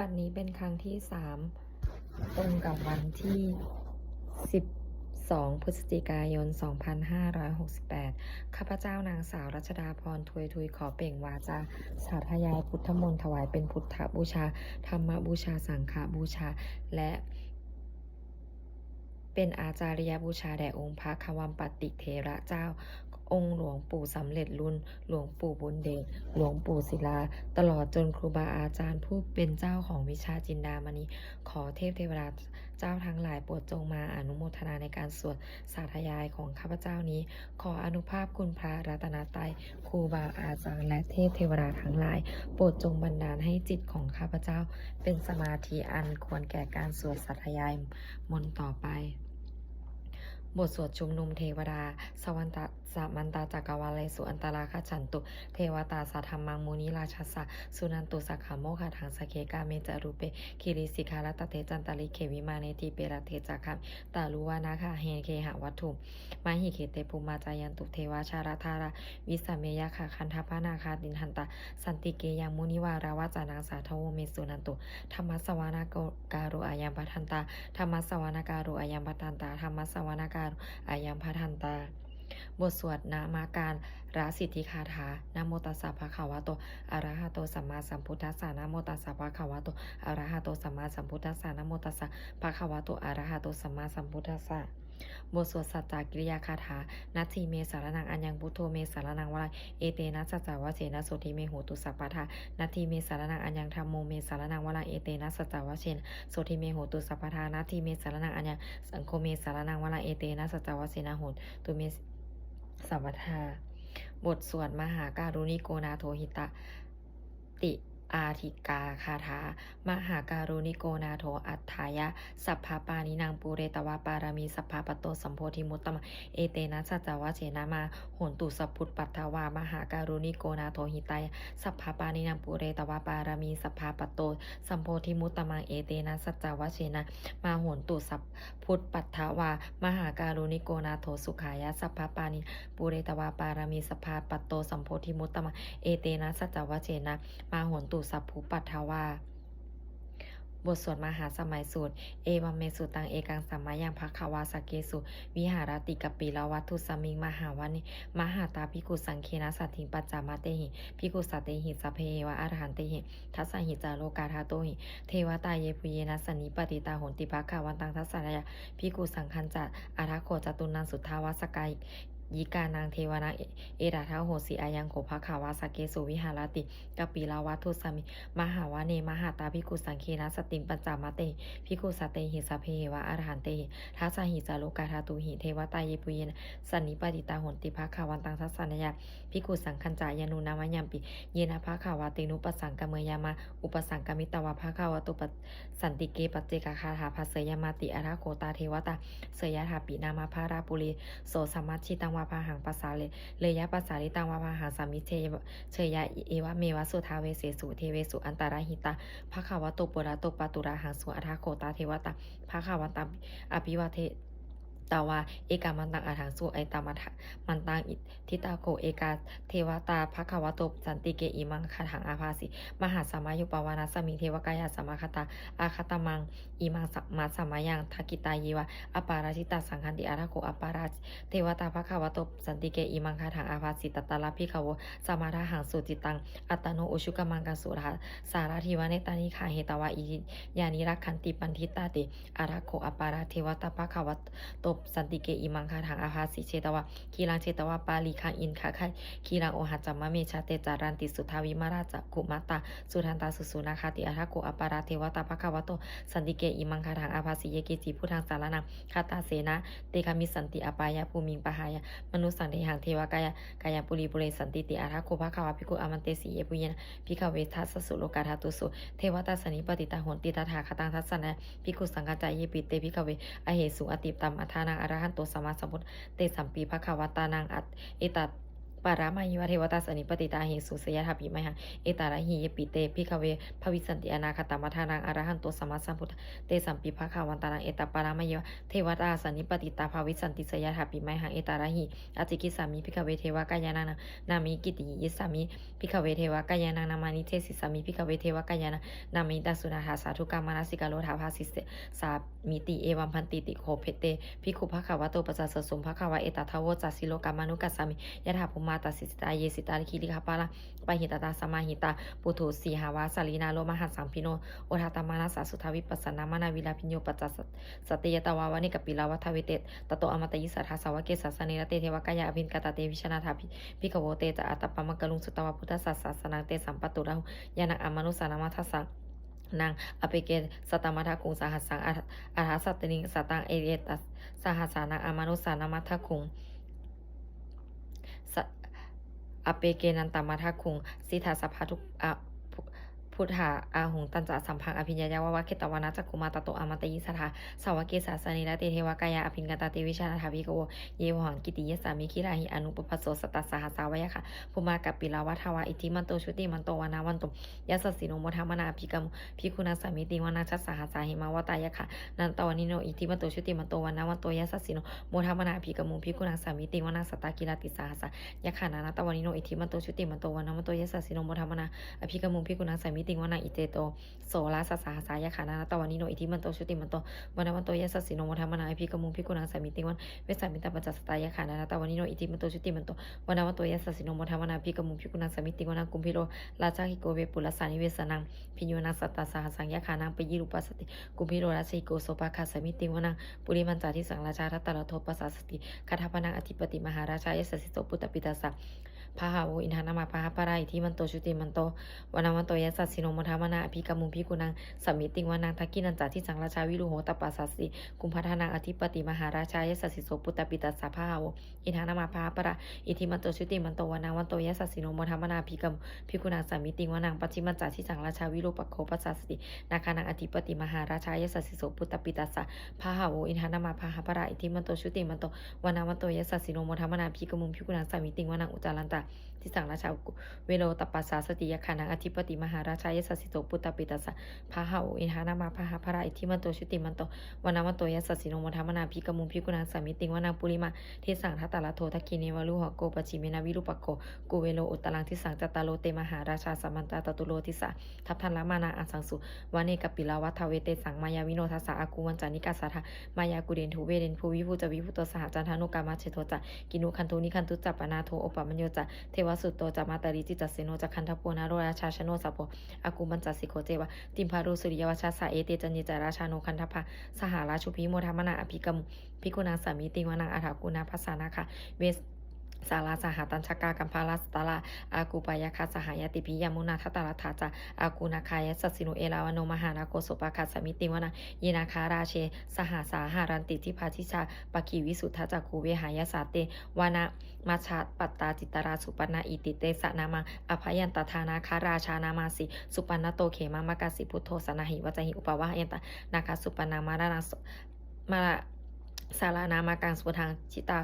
บัดนี้เป็นครั้งที่สามตรงกับวันที่ 12 พฤศจิกายน 2568 ข้าพเจ้านางสาวรัชดาพรทวยทุยขอเปล่งวาจาสาธยายพุทธมนต์ถวายเป็นพุทธบูชา ธรรมบูชา สังฆบูชา และเป็นอาจาริยบูชาแด่องค์พระควัมปติเทระเจ้า องค์หลวงปู่สำเร็จรุ่น หลวงปู่บุญเดชหลวงปู่ศิลา ตลอดจนครูบาอาจารย์ผู้เป็นเจ้าของวิชาจินดามณีขอเทพเทวดาเจ้าทั้งหลายโปรดจงมาอนุโมทนาในการสวดสาธยายของข้าพเจ้านี้ ขออนุภาพคุณพระรัตนตรัยครูบาอาจารย์และเทพเทวดาทั้งหลาย โปรดจงบันดาลให้จิตของข้าพเจ้า เป็นสมาธิอันควรแก่การสวดสาธยายมนต์ต่อไป บทสวดชุมนุมเทวดา สวันตสามันตาจักรวาลสุอันตราคาฉันตุ เทวตาสัทธรรมังมุนิราชสสะสุนันตุสักขโมคาถังสเคกาเมจารุเปคิริสิกาลตเทจันตลิเควิมาเนติเปรเทจักขัมตาลุวานาคาเฮเคหะวัตถุมาหิเคเตปุมาจายันตุเทวชาราธารา วิสเมยะคาคันทพานาคาดินหันตาสันติเกยังมุนิวาราวาจานังสาทโวเมสุนันตุธรรมสวานาการุอายัมพัทันตาธรรมสวานาการุอายัมพัทันตาธรรมสวานาการอายัมพทันตา บทสวดนามาการราสิทธิคาถานโมตัสสะภะคะวะโตอะระหะโตสัมมาสัมพุทธัสสะนโมตัสสะภะคะวะโตอะระหะโตสัมมาสัมพุทธัสสะนโมตัสสะภะคะวะโตอะระหะโตสัมมาสัมพุทธัสสะ บทสวดสัจจกิริยาคาถา นัตถิเมสารนังอัญญังพุทโธเมสารนังวะไรเอเตนะสัจจวะเสนะโสติเมโหตุสัพพะทานัตถิเมสารนังอัญญังธัมโมเมสารนังวะไรเอเตนะสัจจวะเชนโสติเมโหตุสัพพะทานัตถิเมสารนังอัญญังสังโฆเมสารนังวะไรเอเตนะสัจจวะเสนะโหตุเมสัพพะทาบทสวดมหาการุณิโกนาโทหิตะติ อาทิกาคาถามหาการุณิโกนาโทอัฏฐายะ สัพพาปานินางปูเรตวาปารามีสัพพปโตสัมโพธิมุตตมเอเตนะสัจวะเฉนามาโหนตุสัพพุทธปัตถวามหาการุณิโกนาโทหิตายสัพพาปานินางปูเรตวาปารามีสัพพปโตสัมโพธิมุตตมังเอเตนะสัจวะเฉนะมาโหนตุสัพพุทธปัตถวามหาการุณิโกนาโทสุขายะสัพพาปานิปูเรตวาปารามีสัพพปโตสัมโพธิมุตตมังเอเตนะสัจวะเฉนะมาโหนตุสัพพุปัตถวาบทสวดมหาสมัยสูตร เอวัมเมสุตังเอกังสัมมายังภควาสกเกสุ วิหารติกปิลวัตถุสมิงมหาวันิมหาตาพิกุสังเคนะสัตถิปัจจามาเตหิพิกุสัตเตหิสัพเพวะอรหันเตหิทัสสหิจาโลกาทาโตหิ เทวตาเยปุเยนะสนิปติตาโหนติภคาวันตังทัสสะยะพิกุสังคันจัตอาราโคจตุนันสุทธาวาสกาย ยิกานางเทวนาเอราทาโหสีอายังโขภคาวาสเกสุวิหารติกปิลาวัตุสมิ มหาวาเนมหาตาพิกุสังเคนะสติมปัญจามาเตพิกุสเตหิสัพเพวะอรหันเตทัสหิจาโลกาธาตุหิเทวตาเยปุเยนสันนิปติตาหนติภาคาวันตังทัสสะนยะพิกุสังคัญจายานุนามยัมปิ เยนะภาคาวาตินุปสังกเมยามา อุปสังกมิตวะภาคาวตุปสันติเกปจเจกคาถาภาเสยามาติอาราโคตาเทวตาเสยถาปินามาภาราปุรีโสสมมัชชิตังวาพาหังภาษาเลเลยะภาษาลิตังวาพาหังสามิเชเชยะเอวะเมวะสุทาเวเสสุเทเวสุอันตาราหิตาภะขาวะโตปุระตุปาตุระหังสุอัฏฐโคตาเทวตาภะขาวันตังอภิวาเท ตาวา เอกามันตังอัฏฐังสุไอตามัทมันตังอิทิตาโคเอกาเทวตาภะคะวะโตสันติเกอิมังคาถังอาภาสิมหาสมายุปวานาสมิเทวกายาสมาคตาอาคตมังอิมังสัมมาสมายังทักิตายีวะอปาราชิตาสังคันติอาราโคอปาราชเทวตาภะคะวะโตสันติเกอิมังคาถังอาภาสิตตตาลาภิขวสมาราหังสุจิตังอัตโนอุชุกมังกัสุราสาราธิวะเนตานิขาเหตวะอิยานิรักขันติปันทิตาติอาราโคอปาราเทวตาภะคะวะโตสันติเกอิมังคาถังอาภาสิเชตวะคีรังเชตวะปาลีคังอินคาไคคีรังโอหัจจมะเมชาเตจารันติสุทาวิมาราจักุมาตาสุทันตาสุสุนาคาติอาราโกอปาราเทวตาภควะโตสันติเกอิมังคาถังอาภาสิเยเกจิพุทธังสารนังคาตาเสนะเตคามิสันติอปายะภูมิงปะหายะมนุสังเทหังเทวกายะกายะปุริปุเรสันติติอาราโกภควะภิกุอามันเตสีเยปุเยนะภิกเวทัสสุโลกาธาตุสุเทวตาสนิปติตาหนติตาถาคตังทัสสนะภิกุสังฆจายเยปิเตภิกเวอเหสุอติตัมอัทานังอรหันโตสัมมาสัมพุทธเตสัมปีภควตานังอัตอิตัต ปารามาหิวะเทวตาสนิปติตาหิสุสยถาปิไมหังเอตาระหิเยปิเตพิคเวภวิสันติอนาคตามาทานังอรหันโตสัมมาสัมพุทธเตสัมปิภาคาวันตานังเอตปารามาหิวะเทวตาสนิปติตาภวิสันติสยถาปิไมหังเอตาระหิอจิกิสามิพิคเวเทวกายานังนามิกิติยิสามิพิคเวเทวกายานังนามานิเทสิสามิพิคเวเทวกายานังนามิตัสุนาหาสาธุกามานาสิกาโลทาภาสิเสสามิติเอวัมพันติติโคเพเตพิคุภะคะวะโตปัสสะสะสมภะคะวะเอตทาวจัสสิโลกามานุกัสสามิยะถาภุมาตัสสิตาเยสิตาลิคิลิคาปาลาปะหิตตาสมาหิตาปุถุสีหาวาสาลีนาโลมหัสสัมพิโนโอทาตมานาสาสุทาวิปัสสนามานาวิลาพิญโยปัจจสสติยตวาวานิกปิลาวัทเวเตตโตอมตยิสัทธาสาวเกสัสเนรเตเทวกายาอภินกตาเตวิชนาทาภิพิขโวเตจะอัตตปมะกะลุงสุตวะพุทธสัสสนังเตสัมปตุระหุยานังอมนุสานามัทสังนางอเปเกสตมัทคุงสหัสสังอาหาสัตติงสตังเอเยตัสสหัสสานังอมานุสานามัทคุง อเปเกนันตมัทคุงสิทธาสภาทุกอะ พุทธาอาหงตันจะสัมพังอภิญญายาวะวะเกตวานาจักกุมาตโตอมตยิสถาสาวกเกสาสนิระเตเทวกายาอภินกตาเตวิชานาทาวิโกเยวหังกิติยสามิคิราหิอนุปปัสโสสตัสสหัสสาวยะค่ะภูมากับปิลาวัทวาอิทิมันโตชุติมันโตวานาวันตุยัสสิโนโมทามนาภิกรรมพิคุณาสามิติวานาชัสสหัสสาหิมาวตายะค่ะนันตวานิโนอิทิมันโตชุติมันโตวานาวันโตยัสสิโนโมทามนาภิกรรมุพิคุณาสามิติวานาสตากิรติสหัสสยะค่ะนานตวานิโนอิทิมันโตชุติมันโตวานาวันโตยัสสิโนโมทามนาอภิกรรมุพิคุณาสามิิติวานาอิเตโตโสลาสสาสายะขานาตวันนิโนอิทิมันโตชุติมันโตวันวันโตยสัสสิโนมธรรมนาอภิกมุงพิกุนังสามิติวันเวสามิตาปัจจสตายะขานาตวันนิโนอิทิมันโตชุติมันโตวันวันโตยสัสสิโนมธรรมนาอภิกมุงพิกุนังสามิติวันังกุมพิโรราชาหิโกเวปุลสานิเวสนังพิญโยนังสัตตาสหสังยะขานังปยิรุปัสสติกุมพิโรราชิโกโสปาคาสามิติวันังปุริมันจาทิสังราชาทัตตะโทปัสสสติคาถาพนังอธิปติมหาราชายสัสสิโสปุตตปิตาสะ พาหาโวอินทานามาพาหาปราอิทิมันโตชุติมันโตวนามันโตยัสสะสิโนมทามนาอภิกรรมุงพิกุนังสัมมิติงวานังทักกินันจาที่สังราชาวิรุโหตปัสสัสสิกุมพัฒนาอธิปติมหาราชายัสสะสิโสปุตตปิตัสสะพาหาโวอินทานามาพาหาปราอิทิมันโตชุติมันโตวนาวันโตยัสสะสิโนมทามนาอภิกรรมพิกุนังสัมมิติงวานังปัจฉิมันจาที่สังราชาวิรุปโคปัสสัสสินาคานังอธิปติมหาราชายัสสะสิโสปุตตปิตัสสะพาหาโวอินทานามาพาหาปราอิทิมันโตชุติมันโตวนาวันโตยัสสะสิโนมทามนาอภิกรรมุงพิกุนังสัมมิติงวานังอุจารันตาที่สังราชาเวโรตปัสสาสติยคานังอธิปติมหาราชายสสสิโตปุตตปิตัสสะพาหาอินทานามาพาหาพระอิทิมันโตชุติมันโตวนามันโตยัสสิโนมธรรมนาภิกมุงภิกุณาสามิติงวนาปุริมาที่สังทัตตาลโททักกิเนวาลุหโกปจิเมนาวิรุปโกกูเวโลอุตลังที่สังจตาโลเตมหาราชาสัมมันตาตตุโลทิสาทัพทันละมานาอัสังสุวาเนกปิลาวัทเวเตสังมายาวิโนทัสสะอากูวันจานิกาสาทามายากุเดนทูเวเดนภูวิภูจวิภูตสหจันทานุกามาเชโทจะกินุคันโทนิคันตุจัปปนาโทโอปมัญโยจะเทวสุตโตจะมาตาริจิจัสเสโนจะคันทปูนาโรราชาชโนสัพโพอากุมันจัสสิโคเจวะติมพารุสุริยวชาสาเอเตจันยิจาราชาโนคันทภาสหาราชุพิโมธรรมนาอภิกรรมพิกุณาสามีติวนังอาถากุณาภาษานาคะเวส สาราสหตัญชกากัมพาลาสตาลาอากูปายาคาสหายติพิยามุนาทัตตาลถาจาอากูนาคายสัสสิโนเอลาวโนมหานาโกโสปาคาสมิติวนาเยนาคาราเช สหาสาหารันติทิพาทิชาปกีวิสุทธจักคูเวหายาสาเตวานามาชาปัตตาจิตราสุปนาอิติเตสนามาอภยันตทานาคาราชานามาสิสุปนโตเขมามากาสิพุทโธสนาหิวัจหิอุปวาหยันตนาคาสุปนามารานามาสารานามากังสุทางชิตา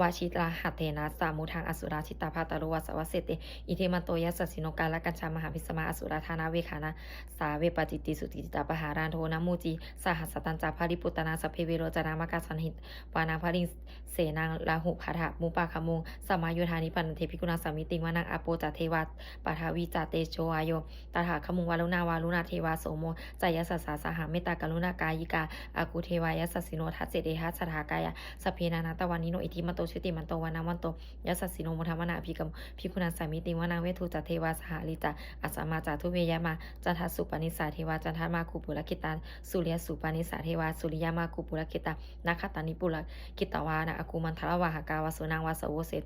วาชิตาหัตเทนะสามุทางอสุราชิตาภาตารุวัสวเสเตอิเทมันโตยัสสิโนกาลกัญชามหาพิสมาอสุราธานาเวขานาสาเวปจิตติสุติจตาปหารานโทนามูจีสหัสตันจาภาริปุตนาสพเพเวโรจนามกาสันหิตวานาภริงเสนางลาหุภาถะมุปาคมุงสมายุทานิปันเทพิกุณาสามิติงวานังอโปจเทวัตปทาวิจาเตโชวายโยตถาคมุงวาลุนาวาลุนาเทวาโสโมจายสัสสาสหาเมตตากรุณากายิกาอากุเทวายสัสสิโนทัสเจเดหัสถากายสพเพนานาตวันนิโนอิทิมันโตชุติมันโตวานาวันโตยัสสสิโนโมธรรมนาภิกรรมพิคุณาสามิติวานังเวทุจเทวาสหาลิจาอัสมาจาทุเวยามาจันทสุปนิสาเทวาจันทมาคุปุรกิตาสุริยสุปนิสาเทวาสุริยามาคุปุรกิตานาคตานิปุรกิตาวานะอากุมันทรวาหากาวาสุนางวาสวเสต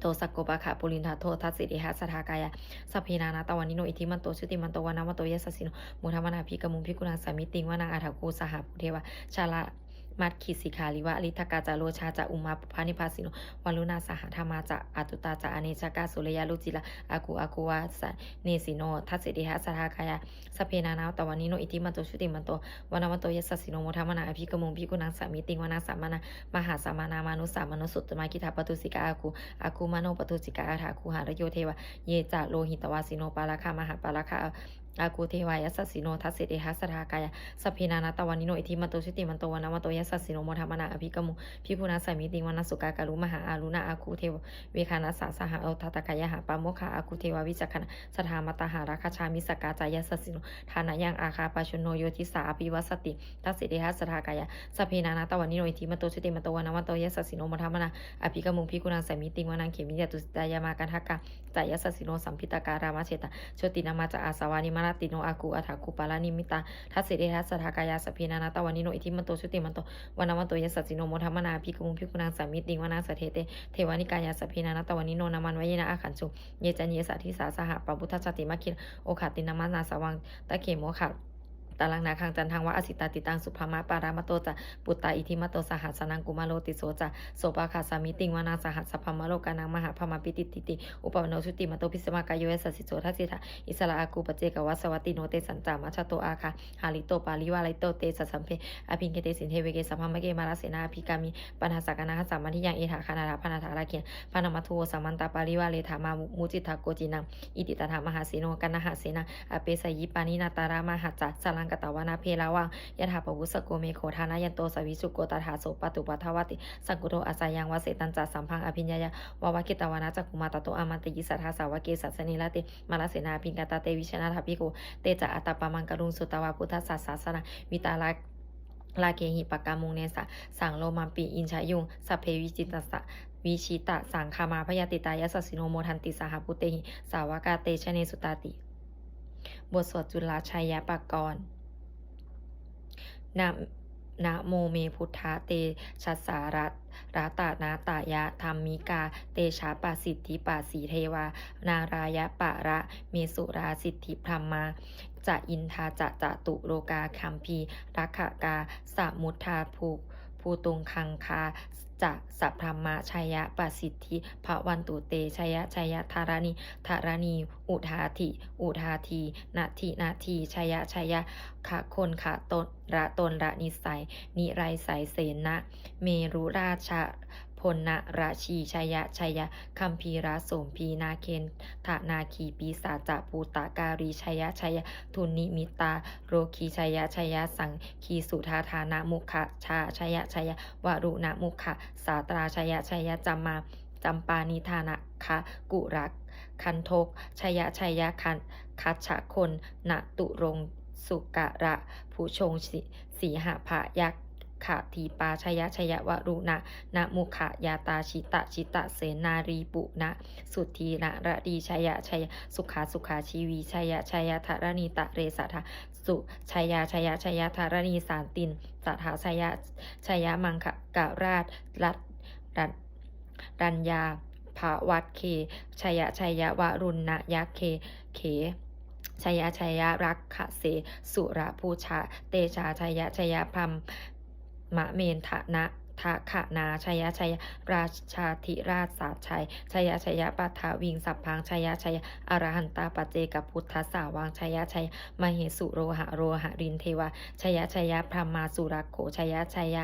โตสกโกปะขะปุรินทาโททัสสิริหะสทากายะสัพเพนานาตวันนิโนอิทิมันโตชุติมันโตวานามันโตยัสสสิโนมุธรรมนาภิกมุงพิกุณาสามิติงวานาอาถากูสหปุเทวะชาละ มัดขิสิขาลิวะลิทกาจาโลชาจะอุมาปุพานิพาสิโนวารุณาสหธรรมาจะอัตุตาจะอเนชกาสุรยาลุจิละอากูอากูวาสะเนสิโนทัสสิเดหะสทากายาสเพนานาตวานิโนอิติมันโตชุติมันโตวนามันโตยัสสิโนโมทามนาอภิกมุงพิกุนังสามิติงวนาสามนามหาสามานามานุสามานุสุตมากิทาปตุสิกาอากูอากูมาโนปตุสิกาอาถาคูหารโยเทวะเยจะโลหิตวาสิโนปาลคามหาปาลคา อากูเทวายัสสิโนทัสสิเดหะสทากายาสพเพนานาตวานิโนอิทิมันโตชิติมันโตวนามันโตยัสสิโนโมทามนาอภิกมุพิพุนาสามิติวนาสุกากาลุมหาอารุณาอาคูเทวเวคานาสาสหะโอทัตกายะหาปาโมคาอาคูเทววิจักขณสถามตหาราคาชามิสกาจายัสสิโนทานายังอาคาปาชุโนโยทิสาอภิวัสติทัสสิเดหะสทากายะสพเพนานาตวานิโนอิทิมันโตชิติมันโตวนามันโตยัสสิโนโมทามนาอภิกมุพิกุนาสามิติวนาเขมิยตุสตายามากันทกา ตยัสสิโนสัมพิตาการามเชตาโชตินามาจาอาสาวานิมาติโนอากูอัฐาคุปาลานิมิตาทัสสิเดทัสสทากายาสพีนานาตวานิโนอิทิมันโตชุติมันโตวานามันโตยัสสิโนโมทัมมนาภิกมุงภิกุนางสามิติงวานาสเทเตเทวานิกายาสพีนานาตวานิโนนามันวายนาอาขันจุเยจันเยสาธิสาสหปะพุทธจติมาคินโอขาตินามานาสวังตะเขโมขา ตาลังนาคังจันทังวะอสิตาติตังสุภามะปารามโตจะปุตตาอิทิมโตสหัสนังกุมาโลติโสจะโสปาคาสามิติงวานาสหัสพมโลกานังมหาพมาปิติติติอุปวโนชุติมโตพิสมากายเอสสิโสทัสิทาอิสระอากูปเจกวัสวัติโนเตสันจามัชโตอาคาหาลิโตปาลิวาลิโตเตสัสสัมเพอภิงเกเตสินเทเวเกสัมภมะเกมาลาเสนาภิกามิปัญหาสักนาสามัญทิยังเอถาคานาราพนาธาราเกียนพานามัทุโวสัมมันตาปาลิวาเลธามามุจิตาโกจินังอิติตถามหาเสโนกันนหาเสนาอเปสยิปานินาตารามหัจจสลังกตวานาเพลาวังยะถาปวุสโกเมโคทานายันโตสวิสุโกตถาโสปตุปัทวติสังกุโตอาสายังวเสตันจัสัมพังอภิญญาวาวกิตวานาจักุมาตโตอามันตยิสัทธาสาวเกสัสนิลาติมาลเสนาพิงกาตาเตวิชนาทาภิโกเตจะอัตปามังกรุงสุตวาพุทธศาสนาวิตาลาลาเกหิปกามุงเนสะสังโลมาปีอินชายุงสัพเพวิจิตสะวิชิตะสังคามาพยาติตายสสสิโนโมทันติสหพุเตหิสาวกาเตชเนสุตาติ บทสวดจุลาชัยยะปกรณ์ นะนะโมเมพุทธะเตชัสสารัตราตานาตายะธรรมิกา เตชะปสิทธิปาสีเทวา นารายะปะระ เมสุราสิทธิพรหมาจะอินทาจะจะตุโรกาคัมพีรักขกาสมุทธาภูภูตุงคังคา จะสัพพามะชัยะปสิทธิภวันตุเตชัยะชัยะธารณีธารณี อุทาธิอุทาทีนาทีนาทีชัยะชัยยะขะคนขะตนระตนระนิสัย นิไรสายเสนะเมรุราชา พลนราชีชัยะชัยะคัมพีระโสมพีนาเคนทานาคีปีศาจปูตาการีชัยะชัยะ ทุนนิมิตา โรคีชัยะชัยะ สังคีสุธาธานามุขะชาชัยะชัยะวารุณมุขะสาตราชัยะชัยะจัมมาจำปานิธานะคะกุรัก คันทกชัยะชัยะคันคัชชะคนณตุรงสุกะระ ผู้ชงสิสีหะภะยักษ ขะทีปาชยะชยะวรุณะนะมุขยาตาชิตะชิตะเสนารีปุนะสุทีนะระดีชยะชยะสุขาสุขาชีวีชยะชยะธารณีตะเรสะทะสุชยาชยะชยะธารณีสารตินสัทธาชยะชยะมังคะกะราชรัตรัตรัญญาภาวัดเคชยะชยะวรุณะยะเคเขชยชยรักขะเส สุระภูชา เตชาชยชยพรม มะเมนทะนะทะขะนาชยชยราชาธิราชสาชัยชยชยปัทาวิงสัพพังชยชยอรหันตาปเจกพุทธสาวังชยชยมเหสุโรหะโรหะรินเทวาชยชยพรหมาสุรโขชยชย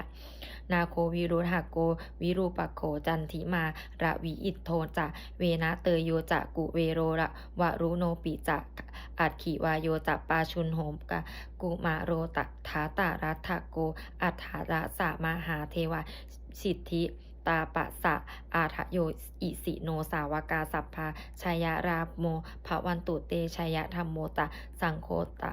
นาโควิรุหะโก วิรูปโขจันทิมาระวิอิทโทจะเวนะเตยโยจะกุเวโรระวะรุโนปิจะ อัดขีวายโยตะปาชุนโหมกะกุมาโรตะทาตารัตโก อัฏฐาระสามหาเทวาสิทธิตาปะสะอาทะโยอิสิโนสาวกาสัพพาชายราโมภวันตุเตชยธรรมโมตะ สังโคตะ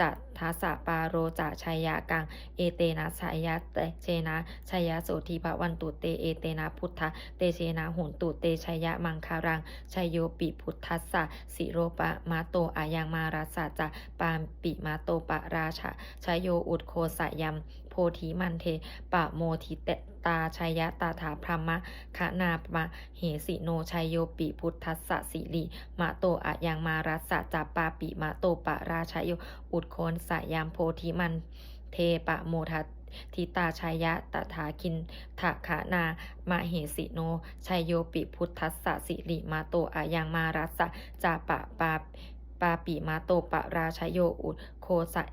จัตทัสสะปาโรจะชัยยะกัง เอเตนะชัยยะเตเชนะชัยยะโสทีภวันตุเต เอเตนะพุทธะเตเชนะหุนตุเตชัยยะมังคารังชัยโยปิพุทธัสสะสิโรปะมาโตอายังมาราสะจะปามปิมาโตปะราชะชัยโยอุดโคสะยัม โพธิมันเทปะโมทิเตตาชัยยะตาถาพรมะคะนาปะเหสิโนชัยโยปิพุทธัสสะสิริมาโตอะยังมารัสสะจะปาปิมาโตปะราชโยอุดโคนสายามโพธิมันเทปะโมทัทิตาชัยยะตถาคินทะขานามเหสิโน ชัยโยปิพุทธัสสะสิริมาโตอายังมารัสสะจาปะปาปาปิมาโตปะราชโยอุดโคสะ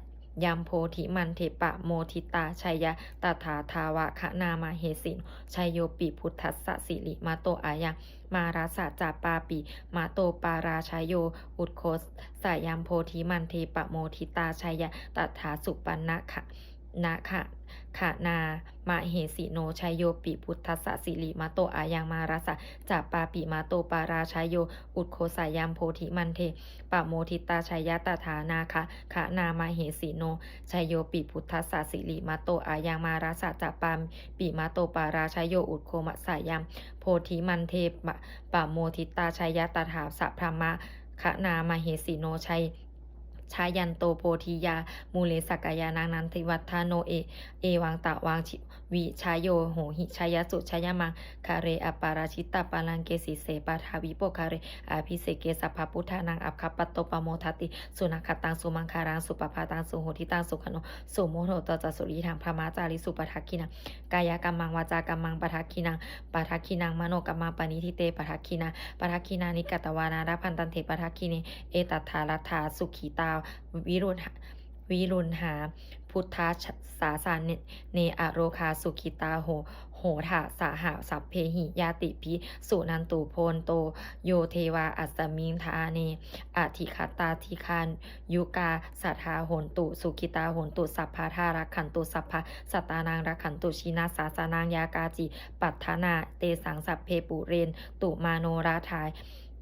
ยัมโพธิมันเทปะโมทิตาชัยยะตถาทาวะคะนามาเหสินชัยโยปิพุทธัสสะสิริมาโตอายังมาราสะจาปาปิ มาโตปาราชโย อุดโคสสายัมโพธิมันเทปะโมทิตาชัยยะตถาสุปันนะคะนะคะ ขะนา มาเหสิโนชัยโยปิพุทธสสิริมาโตอายังมาราสะจาปาปิมาโตปาราชัยโย อุดโคสายัมโพธิมันเทปะโมทิตาชัยยะตถานาคะขะนามาเหสีโนชัยโยปิพุทธสสิริมาโตอายังมาราสะจะปาปิมาโตปาราชัยโยอุดโคมะสายัมโพธิมันเทปะปะโมทิตาชัยยะตถาสัพพมะขะนามาเหสีโนชัย ชายันโตโพธิยา มูเลสกกายานังนันทิวัฒโนเอ เอวังตะวังชิวิชายโยโหหิชายสุชายมังคาเรอปาราชิตตปาลังเกสิเสปาทาวิโปคาเรอภิเสเกสัพพพุทธานังอัปคัปปโตปโมทัติ สุนัขตังสุมังคารังสุปภาตังสุโหทิตังสุขโนสุโมโหตจัสุริทังพระมาจาริสุปทักขินังกายกรรมังวาจากรรมังปทักขินังปทักขินังมโนกรรมังปณิทิเตปทักขินาปทักขินานิกตวานาราพันตันเทปทักขิเนเอตัทธารัฐาสุขีตาวิรุณ วิรุณหา พุทธาสาสานเนเนอโรคาสุขิตาโห โหทะสาหาสัพเพหิยาติพิสุนันตุโพนโต โยเทวาอัสมิงทาเนอธิคตาธิคานยุกาสัทธาโหนตุ สุขิตาโหนตุ สัพพาทารักขันตุ สัพพะสัตานางรักขันตุชินาสาสานางยากาจิ ปัฏฐานา เตสังสัพเพปุเรน ตุมาโนราทาย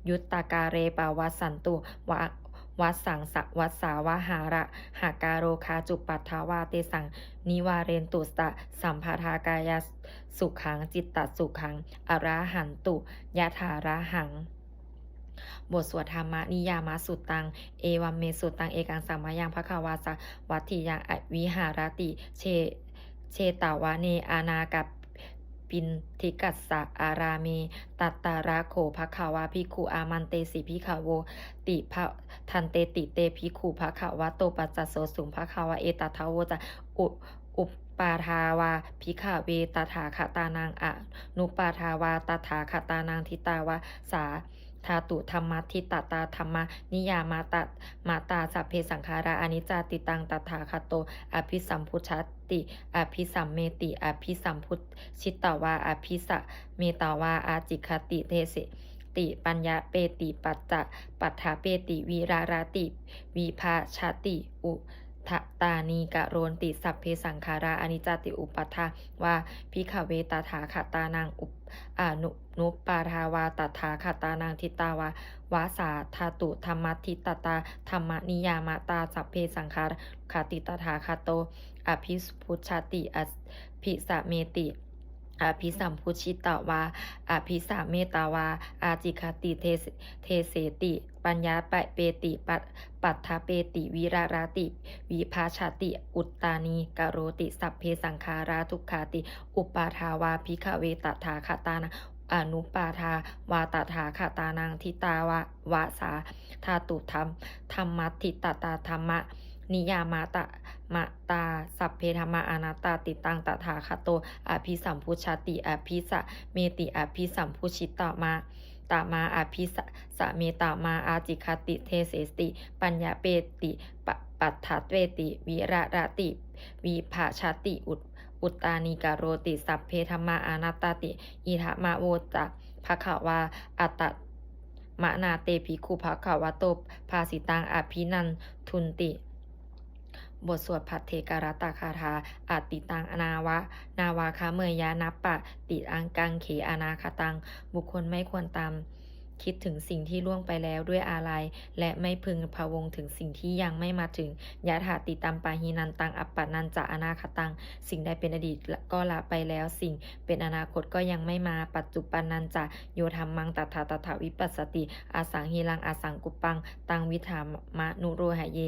ยุตตากาเรปาวัสสันตุวะ วัดสังสะวัดสาวหาระ หาการโรคาจุปัฏฐาวาเตสัง นิวาเรนตุสตะ สัมภาทากายสุขังจิตตสุขัง อราหันตุยะถาระหังบทสวดธรรมนิยามาสุตัง เอวัมเมสุตัง เอกังสัมมายังพระขาวาสวัตถิยังอวิหารติ เช เชตาวะเนอานากับ ปินทิกัสสะอารามีตัตตาระโขภคาวาภิกขุอามันเตสิภิขโวติภะทันเตติเตภิกขุภคาวะโตปัจจโสสุงภคาวะเอตัทาวโวจะอุอุปปาทาวาภิกขเวตถาคตานางอะนุปาทาวาตถาคตานางทิตาวาสา ธาตุธรรมะทิตตาธรรมะนิยามาตมาตาสัพเพสังขาราอนิจจติตังตถาคโต อภิสัมพุชติอภิสัมเมติ อภิสัมพุชิตตวา อภิสะเมตาวา อาจิคติเทสิติปัญญาเปติปัจจะปัฏฐาเปติวีราราติวิภาชาติอุ ทะตานีกะโรนติสัพเพสังขาราอนิจจติอุปัฏฐาวาพิขเวตาถาคตานังอุปอนุนุปาทาวาตถาคตานังทิตาวาวาสาธาตุธรรมทิตตาธรรมนิยามตาสัพเพสังขารคติตถาคโต อภิพุชาติอภิสเมติอภิสัมพุชิตาวา อภิสาเมตาวา อาจิคติเทเทเสติ ปัญญาปะเปติปัตปัฏฐาเปติวิราราติวิภาชาติ อุตตานีกโรติสัพเพสังขาราทุกขาติ อุปาทาวาภิกขเวตถาคตานะอนุปาทาวาตถาคตานังทิตาวาวาสาธาตุธรรมธรรมัตถิตตาธรรมะนิยามาตะมะตา สัพเพธรรมะอนัตตาติตังตถาคโตอภิสัมพุชติอภิสะเมติอภิสัมพุชิตตมา ตามาอภิสสะเมตามาอาจิคติเทเสติ ปัญญาเปติปปัฏฐาเวติ วิระระติวิภาชาติอุตอุตานิกาโรติ สัพเพธรรมาอนัตตติ อิทะมาโวจะภะคะวาอัตตมะนาเตภิกขุภะคะวะโตภาสิตังอภินันทุนติ บทสวดพัทเทการตาคาถาอาติตังอนาวะ นาวาคาเมยยานัปปะ ติอังกังเขอนาคตัง บุคคลไม่ควรตามคิดถึงสิ่งที่ล่วงไปแล้วด้วยอาลัยและไม่พึงพะวงถึงสิ่งที่ยังไม่มาถึงยะถาติตัมปาหินันตัง อัปปะนันจะอนาคตัง สิ่งใดเป็นอดีตก็ละไปแล้ว สิ่งเป็นอนาคตก็ยังไม่มา ปัจจุบันนันจะโยธรรมังตถาตถาวิปัสสติอาสังหิรังอาสังกุปปัง ตังวิธามะนุโรหะเย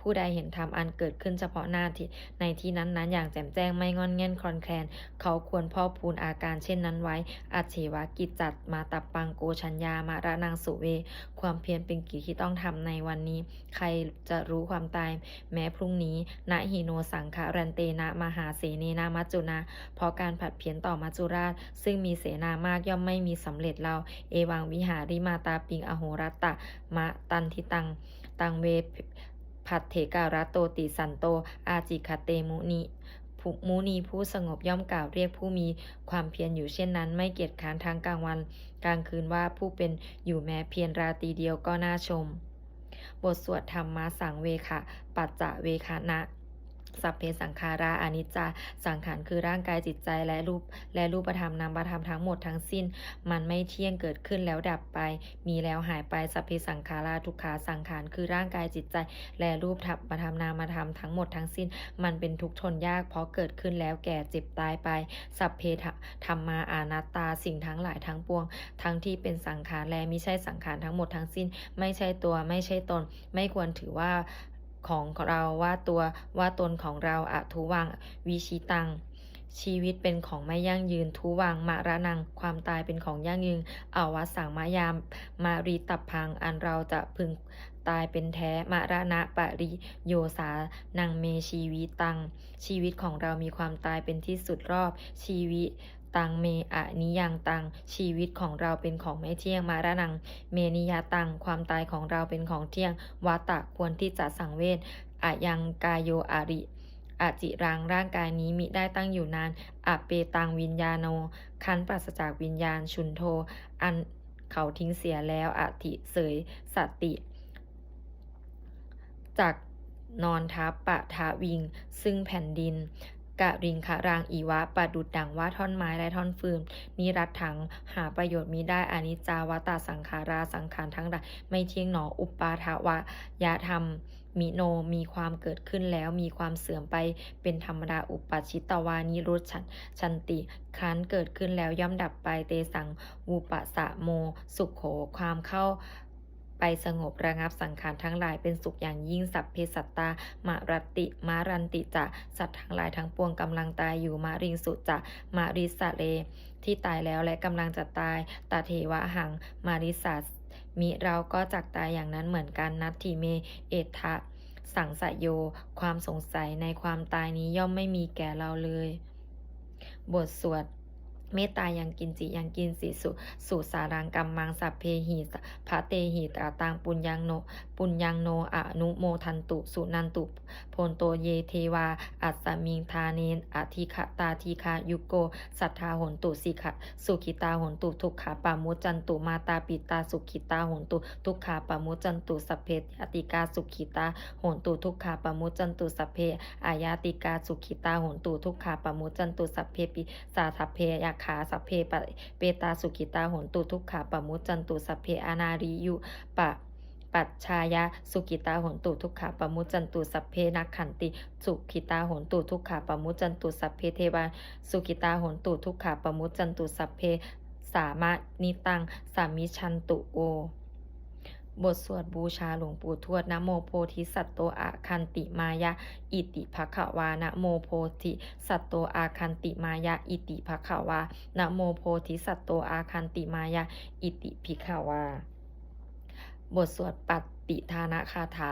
ผู้ใดเห็นธรรมอันเกิดขึ้นเฉพาะหน้าที่ในที่นั้นนั้นๆ อย่างแจ่มแจ้งไม่งอนเง่นคลอนแคลน เขาควรพ่อพูนอาการเช่นนั้นไว้อัจเฉวกิจจัดมาตับปังโกชัญญามาระนังสุเว ความเพียรเป็นกิจที่ต้องทำในวันนี้ ใครจะรู้ความตาย แม้พรุ่งนี้นะหิโนสังขารันเตนะมหาเสเนนามัจจุนา เพราะการผัดเพี้ยนต่อมัจจุราช ซึ่งมีเสนามากย่อมไม่มีสำเร็จเรา เอวังวิหาริมาตาปิงอโหรัตตะมะตันทิตัง ตังเว ผัดเถการะโตติสันโต อาจิคเตมุนิผู้มุนีผู้สงบย่อมกล่าวเรียกผู้มีความเพียรอยู่เช่นนั้น ไม่เกียจค้านทั้งกลางวันกลางคืนว่าผู้เป็นอยู่แม้เพียรราตรีเดียวก็น่าชม บทสวดธรรมมาสังเวคะปัจจะเวคะนะ สัพเพสังขาราอนิจจาสังขารคือร่างกายจิตใจและรูปและรูปธรรมนามธรรมทั้งหมดทั้งสิ้น มันไม่เที่ยงเกิดขึ้นแล้วดับไป มีแล้วหายไปสัพเพสังขาราทุกขาสังขารคือร่างกายจิตใจ และรูปธรรมธรรมนามธรรมทั้งหมดทั้งสิ้น มันเป็นทุกข์ทนยากเพราะเกิดขึ้นแล้วแก่เจ็บตายไป สัพเพธรรมาอานัตตาสิ่งทั้งหลายทั้งปวง ทั้งที่เป็นสังขารและไม่ใช่สังขารทั้งหมดทั้งสิ้น ไม่ใช่ตัวไม่ใช่ตน ไม่ควรถือว่า ของเราว่าตัวว่าตนของเราอะทุวังวิชิตัง ชีวิตเป็นของไม่ยั่งยืนทุวังมะระนัง ความตายเป็นของยั่งยืนอาวสังมายามมารีตับพังอันเราจะพึงตายเป็นแท้มระนะปริโยสานังเมชีวิตัง ชีวิตของเรามีความตายเป็นที่สุดรอบชีวิต ตังเมอะนิยังตัง ชีวิตของเราเป็นของไม่เที่ยงมาระนัง เมนิยาตัง ความตายของเราเป็นของเที่ยงวัตตะควรที่จะสังเวชอะยังกายโยอาริอาจิรังร่างกายนี้มิได้ตั้งอยู่นานอะเปตังวิญญาโน คันปราศจากวิญญาณชุนโท อันเขาทิ้งเสียแล้วอธิเสยสติจากนอนทับปะทะวิง ซึ่งแผ่นดิน กะริงคะรางอีวะประดุดดังว่าท่อนไม้และท่อนฟืนนิรัตถังหาประโยชน์มิได้อนิจจาวตาสังขาราสังขารทั้งหลายไม่เที่ยงหนออุปาทวะยะธรรมมิโนมีความเกิดขึ้นแล้วมีความเสื่อมไปเป็นธรรมดาอุปชิตวานิรุชันชันติครั้นเกิดขึ้นแล้วย่อมดับไปเตสังวูปสะโม สุขโขความเข้า ไปสงบระงับสังขารทั้งหลายเป็นสุขอย่างยิ่งสัพเพสัตตา มารติมารันติจะสัตว์ทั้งหลายทั้งปวงกำลังตายอยู่มาริงสุจะมาริสะเล ที่ตายแล้วและกำลังจะตายตาเทวะหัง มาริสัสมิเราก็จักตายอย่างนั้นเหมือนกันนัตถิเม เอทะสังสะโย ความสงสัยในความตายนี้ย่อมไม่มีแก่เราเลย บทสวด เมตตายังกินจิยังกินสิสุสุสารังกัมมังสัพเพหิสพระเตหิตาตังปุญญังโน ปุญญังโนอนุโมทันตุ สุนันตุโพนโตเยเทวา อัสมิงทาเนนอธิคตาทีคายุโก สัทธาหนตุสิกะสุขิตาหนตุทุกขาปามุจจันตุมาตาปิตาสุขิตาหนตุทุกขาปามุจจันตุสัพเพอติกาสุขิตาหนตุทุกขาปามุจจันตุสัพเพอายาติกาสุขิตาหนตุทุกขาปามุจจันตุสัพเพปิสาสัพเพยาขาสัพเพปเปตาสุขิตาหนตุทุกขาปามุจจันตุสัพเพอนาริยุปะ ปัจชายะสุกิตาหนตุทุกขาปมุจจันตุสัพเพนักขันติสุขิตาหนตุทุกขาปมุจจันตุสัพเพเทวาสุกิตาหนตุทุกขาปมุจจันตุสัพเพสามะนิตังสามิชันตุโอบทสวดบูชาหลวงปู่ทวดนะโมโพธิสัตโตอาคันติมายะ อิติภคะวานะโมโพธิสัตโตอาคันติมายะ อิติภคะวานะโมโพธิสัตโตอาคันติมายะ อิติภิขวา บทสวดปฏิทานะคาถา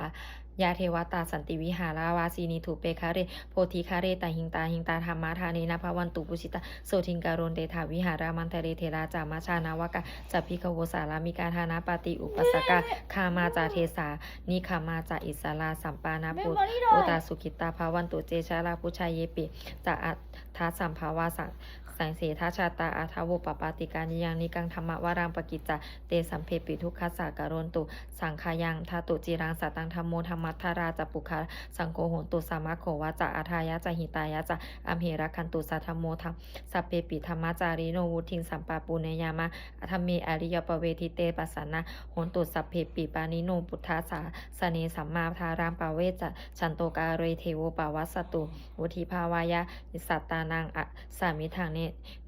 ยาเทวตาสันติวิหาราวาสีนิถูเปคาเร โพธิคาเรตาหิงตาหิงตาธรรมะทาเนนะภวันตุปุชิตาโสทิงการุณเดถาวิหารามันเทเรเทราจามาชานาวกะจัพพิกโวสารามิกาธานาปาติอุปสกาคามาจาเทสานิคามาจาอิสาลาสัมปานาเมมปุโมรี่หน่โออยตาสุขิตาภาวันตุเจชาลาพุชายเยปิจะอัตถาสัมภาวาสัง สังเสทาชาตาอาทาวุปปาติการยังนิกังธรรมวารังปกิจจเตสัมเพปิทุกขัสสะการนตุ สังขายังทาตุจิรังสตังธรรมโมธรรมัทาราจปุคาสังโฆโหตุสามะโขวาจะอาทายะจะหิตายะจะอัมเหระคันตุสัทธมโมธรรมสัพเพปิธรรมจาริโนวุทิงสัมปาปุเนยามะธรรมเมอริยปเวทิเตปัสสนะโหนตุสัพเพปิปานิโนพุทธาสาสเนสัมมาทารามปาเวจะชันโตกาเรเทวปาวัสตุวุธิภาวายะสัตตานังอสามิทางเน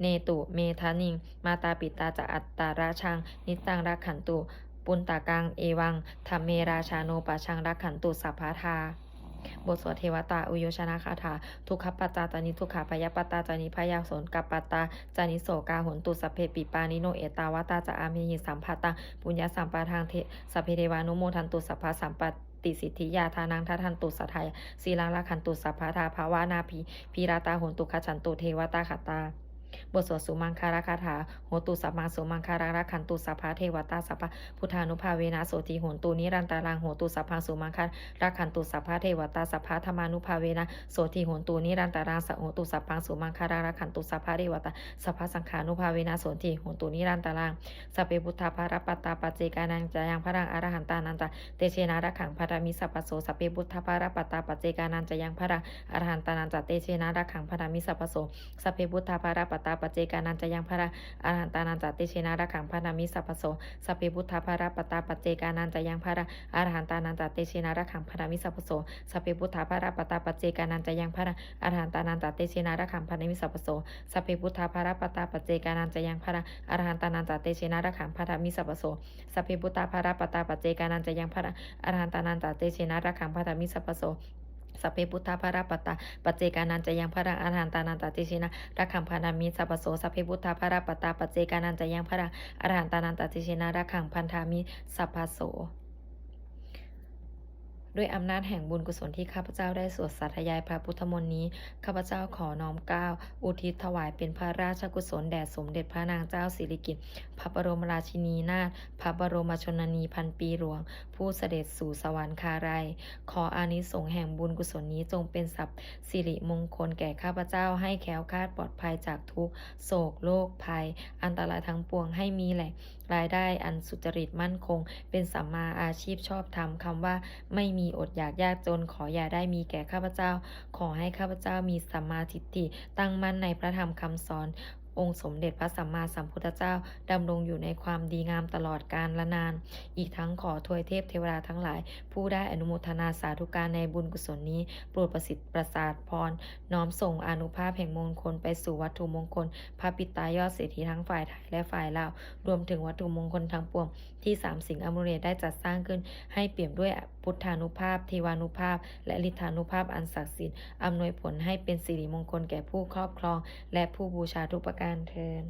เนตุ เมทานิง มาตาปิตาจะอัตตาราชัง นิตังรักขันตุ ปุนตากัง เอวังธรรมเมราชาโนปะชังรักขันตุสัพพาทาบทสวดเทวตาอุโยชนะคาถา ทุกขปัจจาจานิทุกขาพยปตาจานิพยาสนกัปปตาจานิโสกาหนตุสัพเพปิปานิโนเอตาวตาจะอามิหิสัมภัตตังปุญญาสัมปาทางเทสเพเทวานุโมทันตุสัพพะสัมปติสิทธิยาทานังทัทันตุสัทยศีลังละขันตุสัพพะทาภาวานาภีพีราตาหนตุขจันตุเทวตาขตา บทสวดสุมังคาราคาถาโหตุสัมมาสุมังคารารักขันตุสัพพะเทวตาสัพพะพุทธานุภาเวนะโสติโหนตุนิรันตารังโหตุสัพพังสุมังคารักขันตุสัพพะเทวตาสัพพะธรรมานุภาเวนะโสติโหนตุนิรันตารังสะโหตุสัพพังสุมังคารารักขันตุสัพพะเทวตาสัพพะสังขานุภาเวนะโสติโหนตุนิรันตารังสัพเพพุทธาภารปัตตาปจเจกานังจายังพระรังอรหันตานันตาเตเชนะรักขังพระมิสัพพโสสัพเพพุทธาภารปัตตาปจเจกานันจายังพระรังอรหันตานันตาเตเชนะรักขังพระมิสัพพโสสัพเพพุทธาภารปตตาปเจกานันจายังพระอรหันตานันจเตเชนะรักขังพระมิสัพพโสสัพเพพุทธาภารปัตตาปเจกานันจายังพระอรหันตานันจเตเชนะรักขังพระมิสัพพโสสัพเพพุทธาภารปัตตาปเจกานันจายังพระอรหันตานันจเตเชนะรักขังพระมิสัพพโสสัพเพพุทธาภารปัตตาปเจกานันจายังพระอรหันตานันจเตเชนะรักขังพระมิสัพพโสสัพเพพุทธาภารปัตตาปเจกานันจายังพระอรหันตานันจเตเชนะรักขังพระมิสัพพโส สัพเพพุทธาภารปตตาปัจเจกานันจะยังพระอาหันตานันตติชินะรักขังพานามิสัพโสสัพเพพุทธาภารปตตาปัจเจกานันจะยังพระอาหันตานันตติชินะรักขังพันธามิสัพพโส ด้วยอำนาจแห่งบุญกุศลที่ข้าพเจ้าได้สวดสาธยายพระพุทธมนต์นี้ ข้าพเจ้าขอน้อมเกล้าอุทิศถวายเป็นพระราชกุศลแด่สมเด็จพระนางเจ้าสิริกิติ์พระบรมราชินีนาถพระบรมชนนีพันปีหลวง ผู้เสด็จสู่สวรรคาลัยขออานิสงส์แห่งบุญกุศลนี้จงเป็นสัพสิริมงคลแก่ข้าพเจ้าให้แคล้วคลาดปลอดภัยจากทุกโศกโรคภัย อันตรายทั้งปวงให้มีแหล่งรายได้อันสุจริตมั่นคง เป็นสัมมาอาชีพชอบธรรมคำว่าไม่มีอดอยากยากจน ขออย่าได้มีแก่ข้าพเจ้า ขอให้ข้าพเจ้ามีสัมมาทิฏฐิตั้งมั่นในพระธรรมคำสอนองค์สมเด็จพระสัมมาสัมพุทธเจ้า ดำรงอยู่ในความดีงามตลอดกาลละนาน อีกทั้งขอทวยเทพเทวดาทั้งหลาย ผู้ได้อนุโมทนาสาธุการในบุญกุศลนี้ โปรดประสิทธิ์ประสาทพร น้อมส่งอนุภาพแห่งมงคลไปสู่วัตถุมงคล พระปิตายอดเศรษฐีทั้งฝ่ายไทยและฝ่ายลาว รวมถึงวัตถุมงคลทั้งปวงที่สามสิ่งอมุเรได้จัดสร้างขึ้นให้เปี่ยมด้วย พุทธานุภาพ เทวานุภาพ และฤทธานุภาพอันศักดิ์สิทธิ์อำนวยผลให้เป็นสิริมงคลแก่ผู้ครอบครอง และผู้บูชาทุกประการเทิน